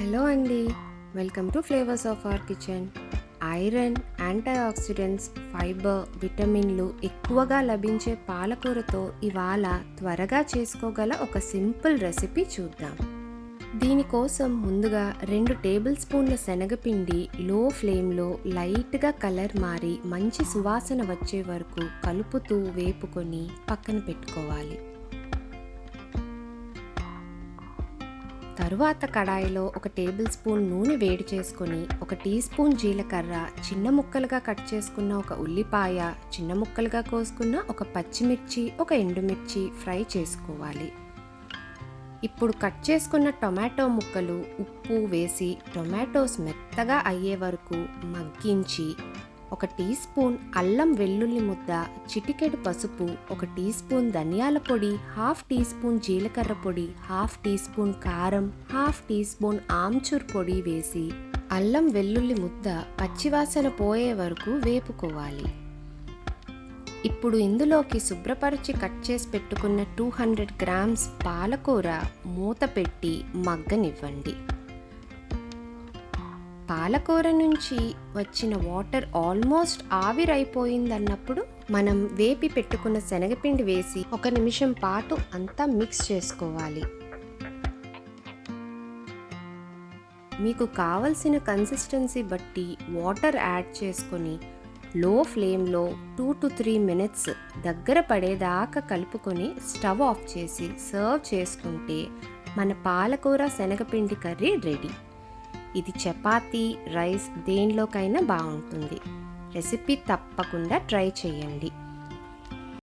Hello అండి. Welcome to flavours of our kitchen. Iron antioxidants fibre విటమిన్లు ఎక్కువగా లభించే పాలకూరతో ఇవాళ త్వరగా చేసుకోగల ఒక సింపుల్ రెసిపీ చూద్దాం. దీనికోసం ముందుగా రెండు టేబుల్ స్పూన్ల శనగపిండి లో ఫ్లేమ్లో లైట్గా కలర్ మారి మంచి సువాసన వచ్చే వరకు కలుపుతూ వేపుకొని పక్కన పెట్టుకోవాలి. తరువాత కడాయిలో ఒక టేబుల్ స్పూన్ నూనె వేడి చేసుకొని ఒక టీ స్పూన్ జీలకర్ర చిన్న ముక్కలుగా కట్ చేసుకున్న ఒక ఉల్లిపాయ చిన్న ముక్కలుగా కోసుకున్న ఒక పచ్చిమిర్చి ఒక ఎండుమిర్చి ఫ్రై చేసుకోవాలి. ఇప్పుడు కట్ చేసుకున్న టొమాటో ముక్కలు ఉప్పు వేసి టొమాటోస్ మెత్తగా అయ్యే వరకు మగ్గించి ఒక టీ స్పూన్ అల్లం వెల్లుల్లి ముద్ద చిటికెడు పసుపు ఒక టీ స్పూన్ ధనియాల పొడి హాఫ్ టీ స్పూన్ జీలకర్ర పొడి హాఫ్ టీ స్పూన్ కారం హాఫ్ టీ స్పూన్ ఆమ్చూర్ పొడి వేసి అల్లం వెల్లుల్లి ముద్ద పచ్చివాసన పోయే వరకు వేపుకోవాలి. ఇప్పుడు ఇందులోకి శుభ్రపరిచి కట్ చేసి పెట్టుకున్న టూ హండ్రెడ్ గ్రామ్స్ పాలకూర మూత పెట్టి మగ్గనివ్వండి. పాలకూర నుంచి వచ్చిన వాటర్ ఆల్మోస్ట్ ఆవిరైపోయిందన్నప్పుడు మనం వేపి పెట్టుకున్న శనగపిండి వేసి ఒక నిమిషం పాటు అంతా మిక్స్ చేసుకోవాలి. మీకు కావలసిన కన్సిస్టెన్సీ బట్టి వాటర్ యాడ్ చేసుకొని లో ఫ్లేమ్లో టూ టు త్రీ మినిట్స్ దగ్గర పడేదాకా కలుపుకొని స్టవ్ ఆఫ్ చేసి సర్వ్ చేసుకుంటే మన పాలకూర శనగపిండి కర్రీ రెడీ. ఇది చపాతీ రైస్ దేనిలోకైనా బాగుంటుంది. రెసిపీ తప్పకుండా ట్రై చేయండి.